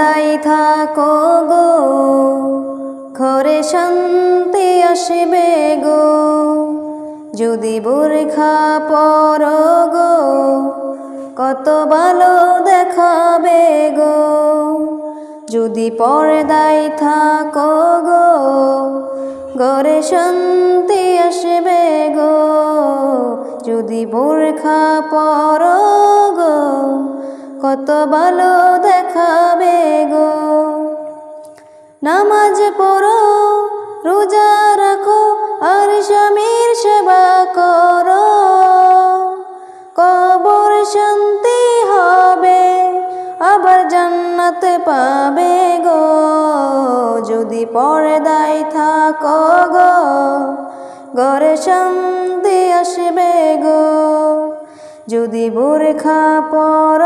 তাই থাকো গো, ঘরে শান্তি আসবে গো। যদি বোরখা পর গো, কত ভালো দেখাবে গো। যদি পর্দায় থাকো গো, ঘরে শান্তি আসবে গো। যদি বোরখা পর গো কত ভালো দেখাবে গো। নামাজ পড়ো, রোজা রাখো, আর স্বামীর সেবা করো। কবর শান্তি হবে, আবার জান্নাত পাবে গো। যদি পর্দায় থাকো গো, ঘরে শান্তি আসবে গো। যদি বোরখা পর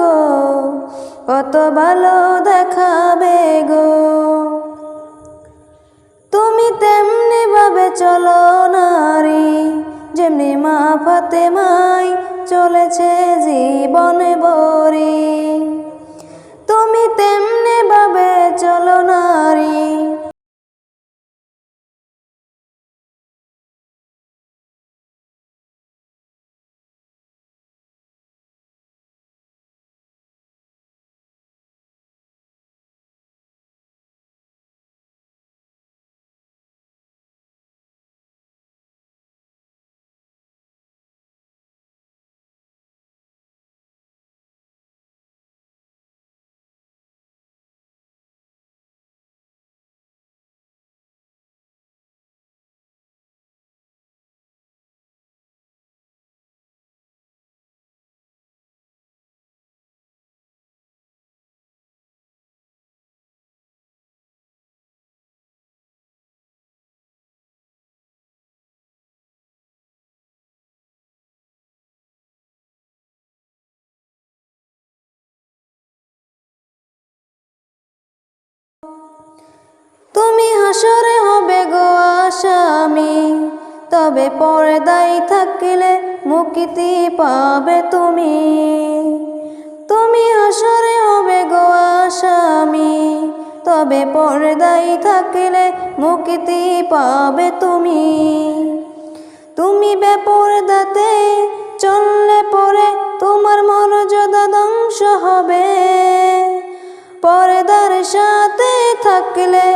গো, কত ভালো দেখাবে গো। তুমি তেমনি ভাবে চলো নারী, যেমনি মা ফাতে মাই চলেছে জীবনে বরি তুমি তুমি হাসরে হবে গো আসামি, তবে পর্দায় থাকলে মুক্তি পাবে তুমি। তুমি হাসরে হবে গো আসামি, তবে পর্দায় থাকলে মুক্তি পাবে তুমি। তুমি বেপরদাতে চললে পরে তোমার মর্যাদা ধ্বংস হবে। পর্দার সাথে থাকলে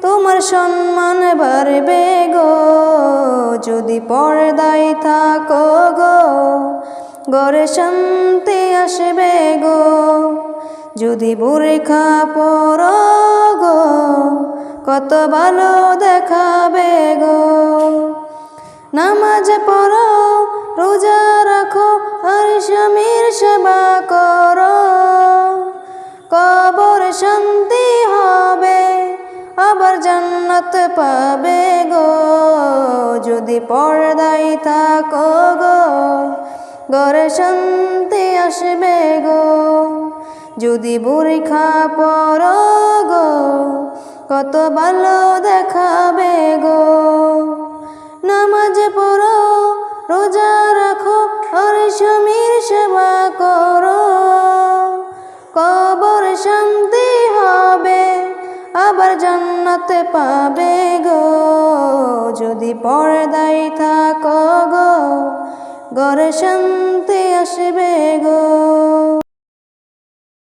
তোমার সম্মান বাড়বে গো। যদি পর্দায় থাকো গো গড়ে শান্তি আসবে গো। যদি বুরেখা পর গো, কত ভালো দেখাবে গো। নামাজ পড়ো, রোজা রাখো, আর স্বামীর সেবা করো জান্নাত পাবে গো। যদি পর্দায় থাকো গো, ঘরে শান্তি আসবে গো। যদি বুরিখা পর গো, কত ভালো দেখাবে গো। নামাজ পড়ো, রোজা রাখো, আর স্বামীর সেবা করো। কবর শান্তি জান্নাত পাবে গো যদি পর্দায় থাকো গো ঘরে শান্তি আসবে গো